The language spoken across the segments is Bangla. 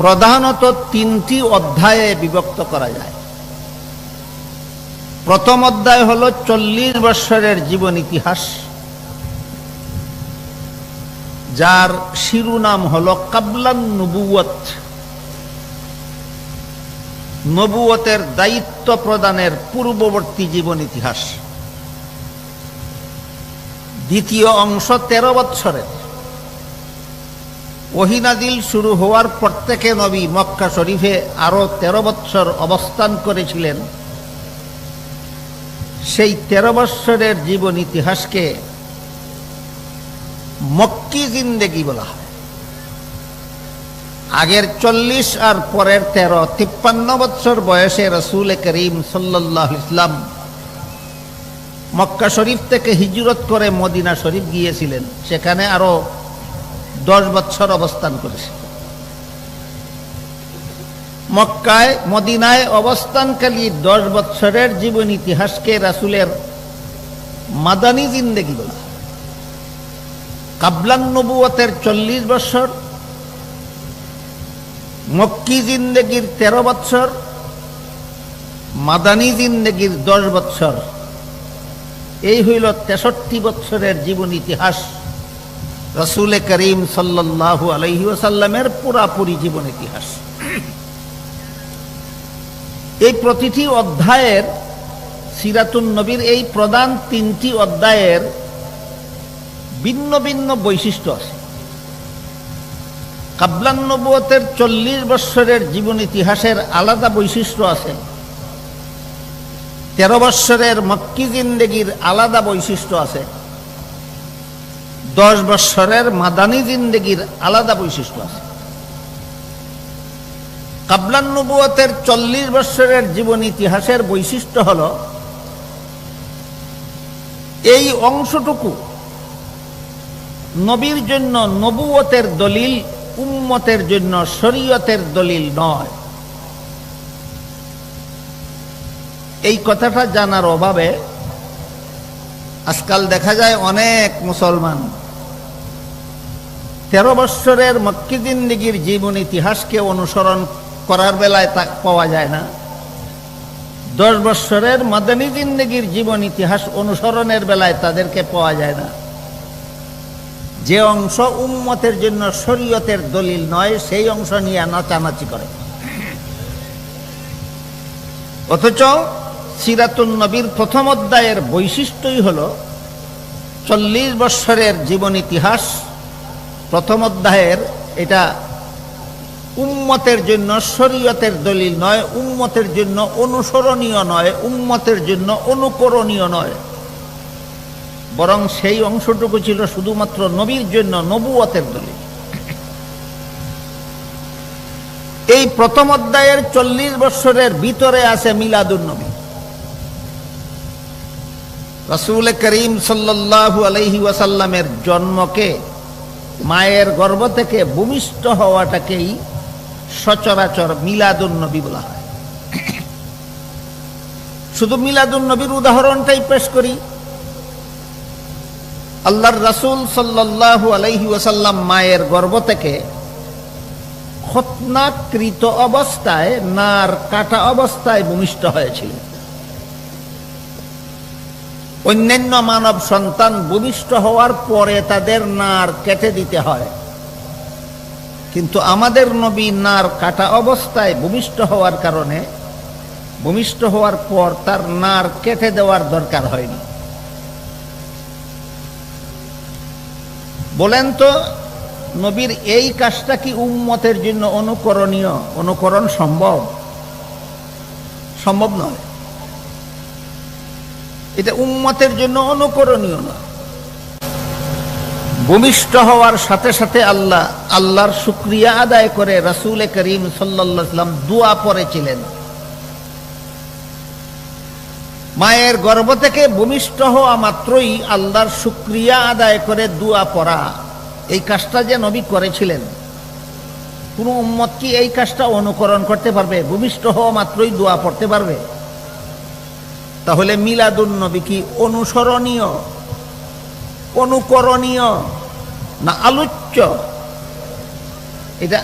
প্রধানত তিনটি অধ্যায়ে বিভক্ত করা যায়। প্রথম অধ্যায় হল চল্লিশ বৎসরের জীবন ইতিহাস, যার শিরোনাম হল কাবলান নবুয়ত নবুয়তের দায়িত্ব প্রদানের পূর্ববর্তী জীবন ইতিহাস। দ্বিতীয় অংশ তেরো বৎসরের। ওহিনাদিল শুরু হওয়ার প্রত্যেকে নবী মক্কা শরীফে আরও তেরো বৎসর অবস্থান করেছিলেন। সেই তেরো বৎসরের জীবন ইতিহাসকে মক্কি জিন্দেগি বলা হয়। আগের চল্লিশ আর পরের তেরো, তিপ্পান্ন বৎসর বয়সে রসুল করিম সাল্লাহ ইসলাম মক্কা শরীফ থেকে হিজরত করে মদিনা শরীফ গিয়েছিলেন। সেখানে আরও দশ বৎসর অবস্থান করেছে। মক্কায়, মদিনায় অবস্থানকালী দশ বৎসরের জীবন ইতিহাসকে রাসুলের মাদানী জিন্দেগি বলা। কাবলান নবুয়তের চল্লিশ বৎসর মক্কি জিন্দেগির তেরো বৎসর মাদানী জিন্দেগির দশ বৎসর এই হইল তেষট্টি বৎসরের জীবন ইতিহাস। রসুল করিম সাল্লাহ আলহি ওসাল্লামের পুরাপুরি জীবন ইতিহাস। এই প্রতিটি অধ্যায়ের, সিরাতুন নবীর এই প্রধান তিনটি অধ্যায়ের ভিন্ন ভিন্ন বৈশিষ্ট্য আছে। কাবলান নবুয়তের চল্লিশ বৎসরের জীবন ইতিহাসের আলাদা বৈশিষ্ট্য আছে। তেরো বৎসরের মক্কি জিন্দেগির আলাদা বৈশিষ্ট্য আছে। দশ বৎসরের মাদানী জিন্দেগির আলাদা বৈশিষ্ট্য আছে। কাবলান নবুয়তের চল্লিশ বৎসরের জীবন ইতিহাসের বৈশিষ্ট্য হল, এই অংশটুকু নবীর জন্য নবুয়তের দলিল, উম্মতের জন্য শরীয়তের দলিল নয়। এই কথাটা জানার অভাবে আজকাল দেখা যায় অনেক মুসলমান। তেরো বৎসরের মক্কি জিন্দিগির জীবন ইতিহাসকে অনুসরণ করার বেলায় তা পাওয়া যায় না। দশ বৎসরের মাদানী জিন্দিগির জীবন ইতিহাস অনুসরণের বেলায় তাদেরকে পাওয়া যায় না। যে অংশ উম্মতের জন্য শরীয়তের দলিল নয়, সেই অংশ নিয়ে নাচানাচি করে। অথচ সিরাতুল নবীর প্রথম অধ্যায়ের বৈশিষ্ট্যই হল চল্লিশ বৎসরের জীবন ইতিহাস। প্রথম অধ্যায়ের এটা উম্মতের জন্য শরীয়তের দলিল নয়, উম্মতের জন্য অনুসরণীয় নয়, উম্মতের জন্য অনুকরণীয় নয়। বরং সেই অংশটুকু ছিল শুধুমাত্র নবীর জন্য নবুয়তের দলিল। এই প্রথম অধ্যায়ের চল্লিশ বৎসরের ভিতরে আছে মিলাদুন নবী। রসুল করিম সাল্লাহু আলহি ওয়াসাল্লামের জন্মকে, মায়ের গর্ভ থেকে ভূমিষ্ঠ হওয়াটাকেই সচরাচর মিলাদুন নবী বলা হয়। শুধু মিলাদুন নবীর উদাহরণটাই পেশ করি। আল্লাহর রাসুল সাল্লাহু আলাইহি ওয়াসাল্লাম মায়ের গর্ভ থেকে খতনাকৃত অবস্থায়, নার কাটা অবস্থায় ভূমিষ্ঠ হয়েছিলেন। অন্যান্য মানব সন্তান ভূমিষ্ঠ হওয়ার পরে তাদের নার কেটে দিতে হয়। কিন্তু আমাদের নবী নার কাটা অবস্থায় ভূমিষ্ঠ হওয়ার কারণে, ভূমিষ্ঠ হওয়ার পর তার নার কেটে দেওয়ার দরকার হয়নি। বলেন তো, নবীর এই কাজটা কি উম্মতের জন্য অনুকরণীয়? অনুকরণ সম্ভব? সম্ভব নয়। এটা উম্মতের জন্য অনুকরণীয় নয় ভূমিষ্ঠ হওয়ার সাথে সাথে আল্লাহ, আল্লাহর শুক্রিয়া আদায় করে রাসুল করিম সাল্লাম দোয়া পড়েছিলেন। মায়ের গর্ভ থেকে ভূমিষ্ঠ হওয়া মাত্রই আল্লাহর শুক্রিয়া আদায় করে দোয়া পড়া। এই কাজটা যে নবী করেছিলেন, কোনো উম্মত কি এই কাজটা অনুকরণ করতে পারবে? ভূমিষ্ঠ হওয়া মাত্রই দোয়া পড়তে পারবে? তাহলে মিলাদুন নবী কি অনুসরণীয়? অনুকরণীয় না আলোচ্য? এটা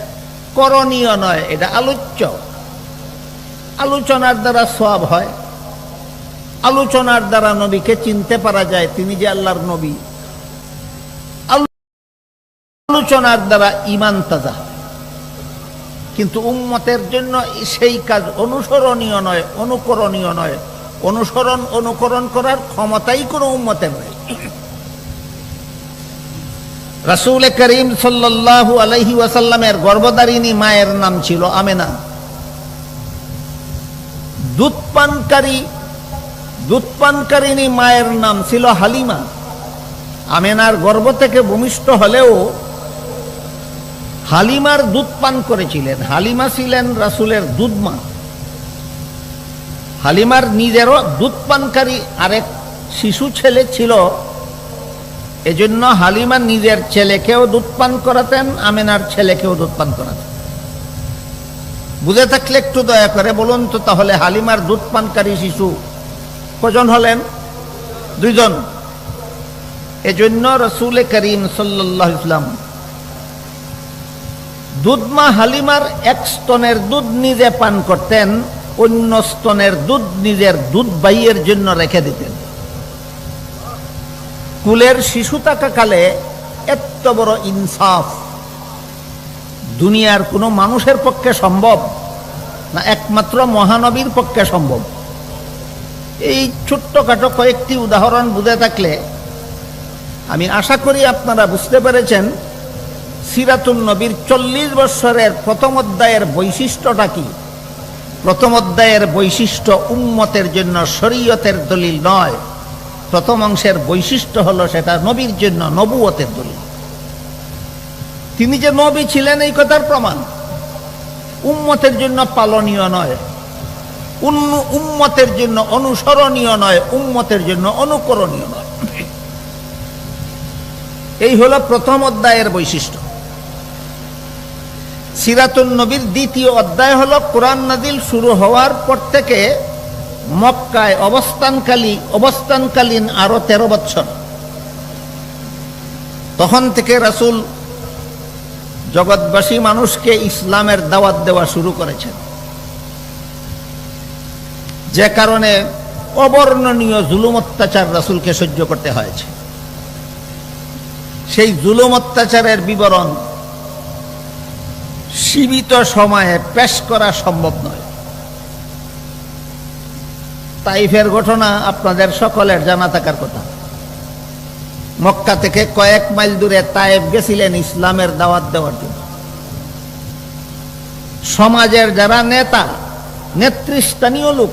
করণীয় নয়, এটা আলোচ্য। আলোচনার দ্বারা সব হয়। আলোচনার দ্বারা নবীকে চিনতে পারা যায় তিনি যে আল্লাহর নবী। আলোচনার দ্বারা ইমান তাজা কিন্তু উম্মতের জন্য সেই কাজ অনুসরণীয় নয়, অনুকরণীয় নয়। অনুসরণ, অনুকরণ করার ক্ষমতাই কোনো উম্মতের নেই। রাসূল করিম সাল্লাল্লাহু আলাইহি ওয়াসাল্লামের গর্ভধারিণী মায়ের নাম ছিল আমেনা। দুধপানকারী, দুধপানকারিণী মায়ের নাম ছিল হালিমা। আমেনার গর্ভ থেকে ভূমিষ্ঠ হলেও হালিমার দুধ পান করেছিলেন। হালিমা ছিলেন রাসুলের দুধমা। হালিমার নিজেরও দুধ পানকারী আরেক শিশু ছেলে ছিল। এজন্য হালিমা নিজের ছেলেকেও দুধ পান করাতেন, আমেনার ছেলেকেও দুধ পান করাতেন। বুঝে থাকলে একটু দয়া করে বলুন তো তাহলে হালিমার দুধ পানকারী শিশু কজন হলেন? দুইজন। এজন্য রসুল করিম সাল্লাহ ইসলাম দুধমা হালিমার এক স্তনের দুধ নিজে পান করতেন। অন্য স্তনের দুধ নিজের দুধ বাইয়ের জন্য রেখে দিতেন। কুলের শিশু থাকাকালে এত বড় ইনসাফ। দুনিয়ার কোনো মানুষের পক্ষে সম্ভব না একমাত্র মহানবীর পক্ষে সম্ভব। এই ছোট্টখাটো কয়েকটি উদাহরণ বুঝে থাকলে আমি আশা করি আপনারা বুঝতে পেরেছেন সিরাতুল নবীর চল্লিশ বৎসরের প্রথম অধ্যায়ের বৈশিষ্ট্যটা কি। প্রথম অধ্যায়ের বৈশিষ্ট্য উম্মতের জন্য শরীয়তের দলিল নয়। প্রথম অংশের বৈশিষ্ট্য হলো সেটা নবীর জন্য নবুয়তের দলিল। তিনি যে নবী ছিলেন এই কথার প্রমাণ। উম্মতের জন্য পালনীয় নয়। উম্মতের জন্য অনুসরণীয় নয়, উম্মতের জন্য অনুকরণীয় নয়। এই হলো প্রথম অধ্যায়ের বৈশিষ্ট্য। সিরাতুল নবীর দ্বিতীয় অধ্যায় হলো কোরআন নাজিল শুরু হওয়ার পর থেকে মক্কায় অবস্থানকালী, অবস্থানকালীন আরও তেরো বৎসর তখন থেকে রাসূল জগৎবাসী মানুষকে ইসলামের দাওয়াত দেওয়া শুরু করেছেন। যে কারণে অবর্ণনীয় জুলুম অত্যাচার রাসুলকে সহ্য করতে হয়েছে। সেই জুলুম অত্যাচারের বিবরণ সীমিত সময়ে পেশ করা সম্ভব নয়। তাইফের ঘটনা আপনাদের সকলের জানা থাকার কথা। মক্কা থেকে কয়েক মাইল দূরে তায়েব গেছিলেন ইসলামের দাওয়াত দেওয়ার জন্য। সমাজের যারা নেতা, নেতৃস্থানীয় লোক